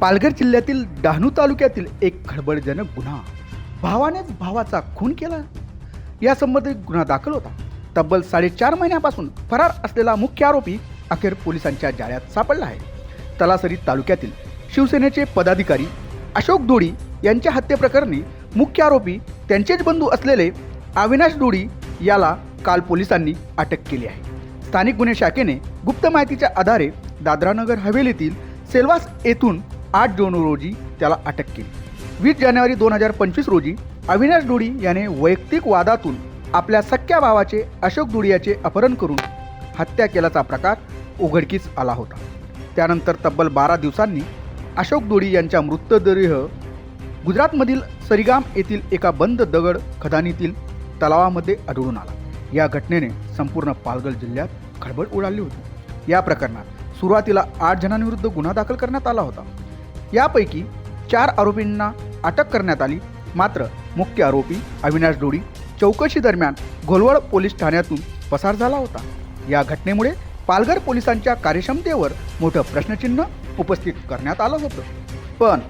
पालघर जिल्ह्यातील डहाणू तालुक्यातील एक खळबळजनक गुन्हा. भावानेच भावाचा खून केला. यासंबंधी गुन्हा दाखल होता. तब्बल साडेचार महिन्यापासून फरार असलेला मुख्य आरोपी अखेर पोलिसांच्या जाळ्यात सापडला आहे. तलासरी तालुक्यातील शिवसेनेचे पदाधिकारी अशोक दोडी यांच्या हत्येप्रकरणी मुख्य आरोपी त्यांचेच बंधू असलेले अविनाश दोडी याला काल पोलिसांनी अटक केली आहे. स्थानिक गुन्हे शाखेने गुप्त माहितीच्या आधारे दादरानगर हवेलीतील सेल्वास येथून आठ जून रोजी त्याला अटक केली. वीस जानेवारी दोन हजार पंचवीस रोजी अविनाश डुडी याने वैयक्तिक वादातून आपल्या सख्या भावाचे अशोक डुडियाचे अपहरण करून हत्या केल्याचा प्रकार उघडकीस आला होता. त्यानंतर तब्बल बारा दिवसांनी अशोक दोडी यांच्या मृतदेह गुजरातमधील सरिगाम येथील एका बंद दगड खदानीतील तलावामध्ये आढळून आला. या घटनेने संपूर्ण पालघर जिल्ह्यात खळबळ उडाली होती. या प्रकरणात सुरुवातीला आठ जणांविरुद्ध गुन्हा दाखल करण्यात आला होता. यापैकी चार आरोपींना अटक करण्यात आली. मात्र मुख्य आरोपी अविनाश डोडी चौकशी दरम्यान घोलवड पोलीस ठाण्यातून पसार झाला होता. या घटनेमुळे पालघर पोलिसांच्या कार्यक्षमतेवर मोठं प्रश्नचिन्ह उपस्थित करण्यात आलं होतं. पण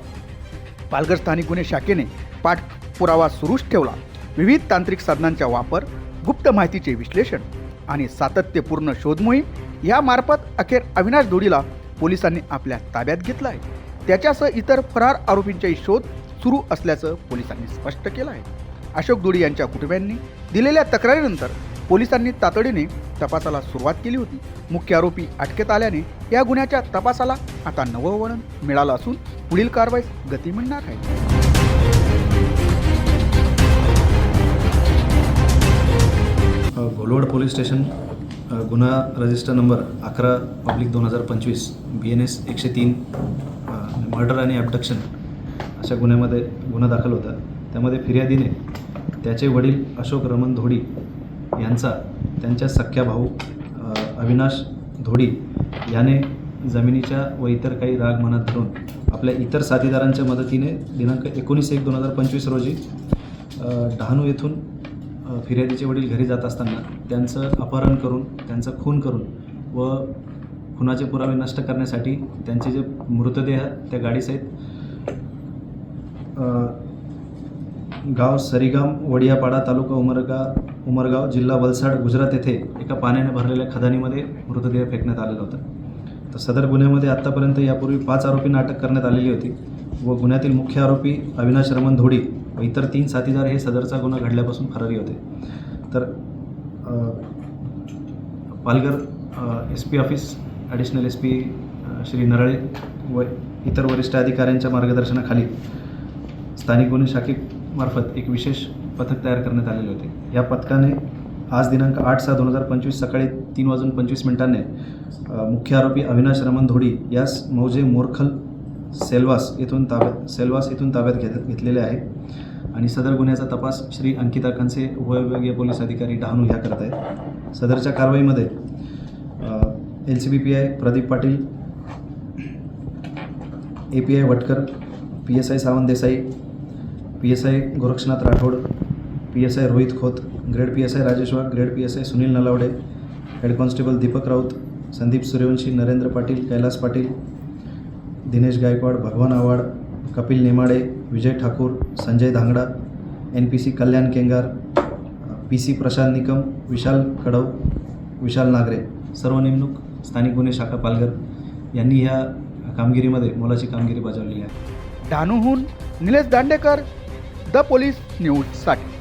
पालघर स्थानिक गुन्हे शाखेने पाठपुरावा सुरूच ठेवला. विविध तांत्रिक साधनांचा वापर गुप्त माहितीचे विश्लेषण आणि सातत्यपूर्ण शोधमोहीम यामार्फत अखेर अविनाश धुडीला पोलिसांनी आपल्या ताब्यात घेतला आहे त्याच्यासह इतर फरार आरोपींचाही शोध सुरू असल्याचं पोलिसांनी स्पष्ट केलं आहे. अशोक दुडी यांच्या कुटुंबियांनी दिलेल्या तक्रारीनंतर पोलिसांनी तातडीने तपासाला सुरुवात केली होती. मुख्य आरोपी अटकेत आल्याने या गुन्ह्याच्या तपासाला आता नवं वळण मिळालं असून पुढील कारवाईस गती मिळणार आहे. घोलवड पोलीस स्टेशन गुन्हा रजिस्टर नंबर अकरा पब्लिक दोन हजार पंचवीस बी एन एस एकशे तीन म्हणजे मर्डर आणि ॲबडक्शन अशा गुन्ह्यामध्ये गुन्हा दाखल होता. त्यामध्ये फिर्यादीने त्याचे वडील अशोक रमन धोडी यांचा त्यांच्या सख्या भाऊ अविनाश धोडी याने जमिनीच्या व इतर काही राग मनात धरून आपल्या इतर साथीदारांच्या मदतीने दिनांक एकोणीस एक दोन हजार पंचवीस रोजी डहाणू येथून फिर्यादीचे वडील घरी जात असताना त्यांचं अपहरण करून त्यांचं खून करून व खुनाचे पुरावे नष्ट करण्यासाठी त्यांचे जे मृतदेह त्या गाडीसहित आहेत गाव सरीगाम वडियापाडा तालुका उमरगा उमरगाव जिल्हा वलसाड गुजरात येथे एका पाण्याने भरलेल्या खदानीमध्ये मृतदेह फेकण्यात आलेला होता. तर सदर गुन्ह्यामध्ये आत्तापर्यंत यापूर्वी पाच आरोपींना अटक करण्यात आलेली होती व गुन्ह्यातील मुख्य आरोपी अविनाश रमन धोडी व इतर तीन साथीदार हे सदरचा गुन्हा घडल्यापासून फरारी होते. तर Palghar S P office additional S P Shri Narale व इतर वरिष्ठ अधिकाऱ्यांच्या मार्गदर्शनाखाली स्थानिक गुन्हे शाखेमार्फत एक विशेष पथक तयार करण्यात आलेले होते. या पथकाने आज दिनांक आठ सहा दोन हजार पंचवीस सकाळी तीन वाजून पंचवीस मिनिटांनी मुख्य आरोपी अविनाश रमन धोडी यास मौजे मोरखल सेल्वास येथून ताब्यात सेल्वास येथून ताब्यात घेत घेतलेले आहे. आणि सदर गुन्ह्याचा तपास श्री अंकिता कंसे उपविभागीय पोलीस अधिकारी डहाणू ह्या करत आहेत सदरच्या कारवाईमध्ये L C B P I Pradeep Patil A P I Vatkar P S I Sawant Desai P S I Gorakshanath Rathod P S I Rohit Khot grade P S I Rajesh Wagh grade P S I Sunil Nalawade head constable Deepak Raut Sandeep Suryavanshi Narendra Patil Kailas Patil Dinesh Gaikwad Bhagwan Avhad Kapil Nemade Vijay Thakur Sanjay Dhangda N P C Kalyan Kengar P C Prashant Nikam Vishal Kadav Vishal Nagre. सर्व नेमणूक स्थानिक गुन्हे शाखा पालघर यांनी ह्या कामगिरीमध्ये मोलाची कामगिरी बजावली आहे. डहाणूहून निलेश दांडेकर द पोलीस न्यूजसाठी